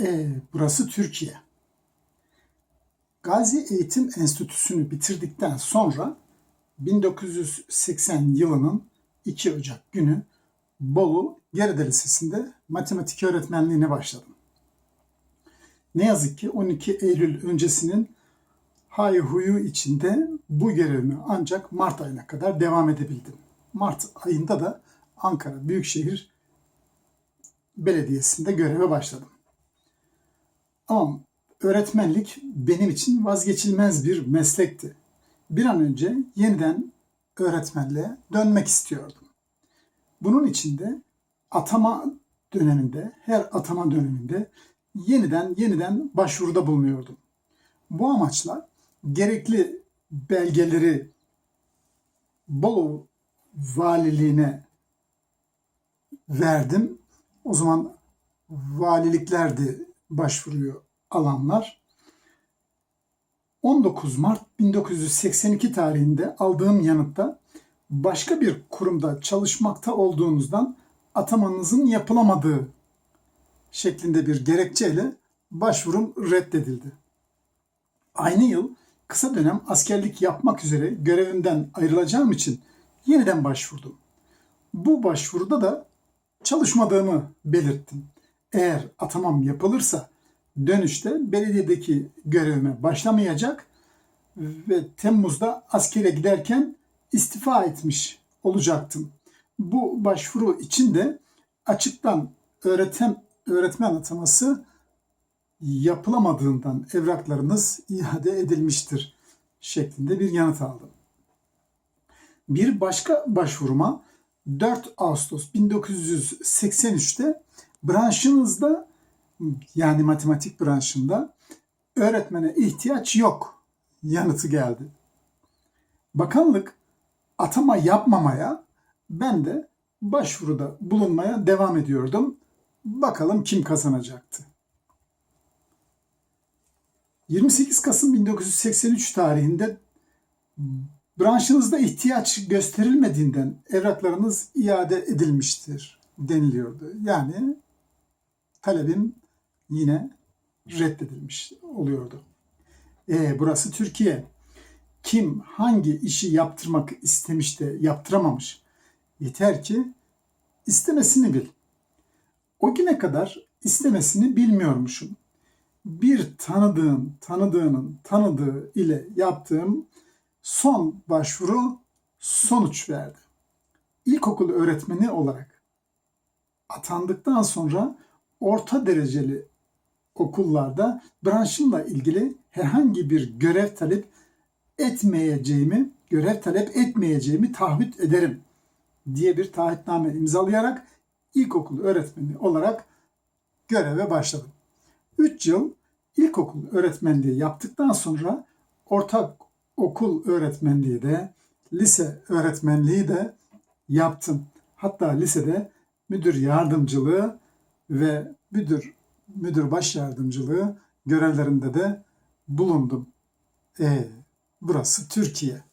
E, burası Türkiye. Gazi Eğitim Enstitüsü'nü bitirdikten sonra 1980 yılının 2 Ocak günü Bolu Gerede Lisesi'nde matematik öğretmenliğine başladım. Ne yazık ki 12 Eylül öncesinin hay huyu içinde bu görevimi ancak Mart ayına kadar devam edebildim. Mart ayında da Ankara Büyükşehir Belediyesi'nde göreve başladım. Ama öğretmenlik benim için vazgeçilmez bir meslekti. Bir an önce yeniden öğretmenliğe dönmek istiyordum. Bunun için de atama döneminde, her atama döneminde yeniden yeniden başvuruda bulunuyordum. Bu amaçla gerekli belgeleri Bolu valiliğine verdim. O zaman valiliklerdi başvuruyu alanlar. 19 Mart 1982 tarihinde aldığım yanıtta başka bir kurumda çalışmakta olduğunuzdan atamanızın yapılamadığı şeklinde bir gerekçeyle başvurum reddedildi. Aynı yıl kısa dönem askerlik yapmak üzere görevimden ayrılacağım için yeniden başvurdum. Bu başvuruda da çalışmadığımı belirttim. Eğer atamam yapılırsa dönüşte belediyedeki görevime başlamayacak ve Temmuz'da askere giderken istifa etmiş olacaktım. Bu başvuru için de açıktan öğretem, öğretmen ataması yapılamadığından evraklarınız iade edilmiştir şeklinde bir yanıt aldım. Bir başka başvuruma 4 Ağustos 1983'te branşınızda yani matematik branşında öğretmene ihtiyaç yok yanıtı geldi. Bakanlık atama yapmamaya ben de başvuruda bulunmaya devam ediyordum. Bakalım kim kazanacaktı. 28 Kasım 1983 tarihinde branşınızda ihtiyaç gösterilmediğinden evraklarınız iade edilmiştir deniliyordu. Yani talebim yine reddedilmiş oluyordu. E, burası Türkiye. Kim hangi işi yaptırmak istemiş de yaptıramamış. Yeter ki istemesini bil. O güne kadar istemesini bilmiyormuşum. Bir tanıdığım, tanıdığının tanıdığı ile yaptığım son başvuru sonuç verdi. İlkokul öğretmeni olarak atandıktan sonra orta dereceli okullarda branşımla ilgili herhangi bir görev talep etmeyeceğimi, görev talep etmeyeceğimi taahhüt ederim diye bir taahhütname imzalayarak ilkokul öğretmeni olarak göreve başladım. 3 yıl ilkokul öğretmenliği yaptıktan sonra ortak okul öğretmenliği de lise öğretmenliği de yaptım. Hatta lisede müdür yardımcılığı ve müdür müdür baş yardımcılığı görevlerinde de bulundum. E, burası Türkiye.